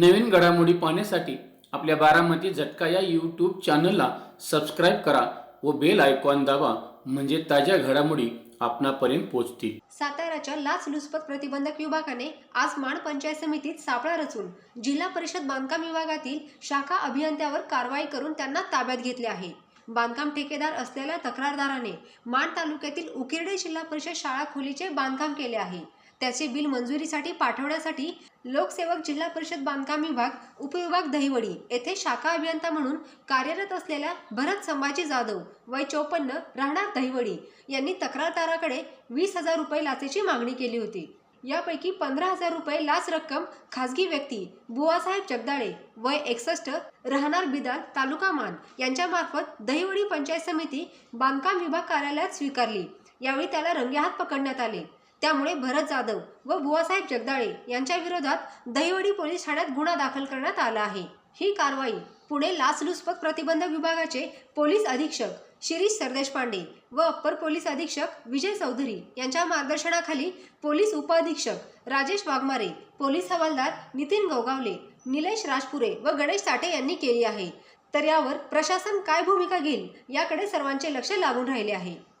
नवीन घडामोडी पाहण्यासाठी आपल्या बारामती झटका या यूट्यूब चॅनलला सबस्क्राईब करा व बेल आयकॉन दाबा म्हणजे ताज्या घडामोडी आपणापर्यंत पोहोचतील. साताऱ्याच्या लाचलुचपत प्रतिबंधक विभागाने आज माण पंचायत समितीत सापळा रचून जिल्हा परिषद बांधकाम विभागातील शाखा अभियंत्यावर कारवाई करून त्यांना ताब्यात घेतले आहे. बांधकाम ठेकेदार असलेल्या तक्रारदाराने माण तालुक्यातील उकिरडे जिल्हा परिषद शाळा खोलीचे बांधकाम केले आहे. त्याचे बिल मंजुरीसाठी पाठवण्यासाठी लोकसेवक जिल्हा परिषद बांधकाम विभाग उपविभाग दहिवडी येथे शाखा अभियंता म्हणून कार्यरत असलेल्या भरत संभाजी जाधव वय चौपन्न राहणार दहिवडी यांनी तक्रारदाराकडे वीस हजार रुपये लाचेची मागणी केली होती. यापैकी पंधरा हजार रुपये लाच रक्कम खासगी व्यक्ती बुवासाहेब जगदाळे वय एकसष्ट राहणार बिदाल तालुका मान यांच्यामार्फत दहिवडी पंचायत समिती बांधकाम विभाग कार्यालयात स्वीकारली. यावेळी त्याला रंगेहात पकडण्यात आले. त्यामुळे भरत जाधव व बुवासाहेब जगदाळे यांच्या विरोधात दहिवडी पोलीस ठाण्यात गुन्हा दाखल करण्यात आला आहे. ही कारवाई पुणे लाचलुचपत प्रतिबंधक विभागाचे पोलीस अधीक्षक शिरीष सरदेश पांडे व अप्पर पोलीस अधीक्षक विजय चौधरी यांच्या मार्गदर्शनाखाली पोलीस उपअधीक्षक राजेश वाघमारे पोलीस हवालदार नितीन गवगावले निलेश राजपुरे व गणेश साठे यांनी केली आहे. तर यावर प्रशासन काय भूमिका घेईल याकडे सर्वांचे लक्ष लागून राहिले आहे.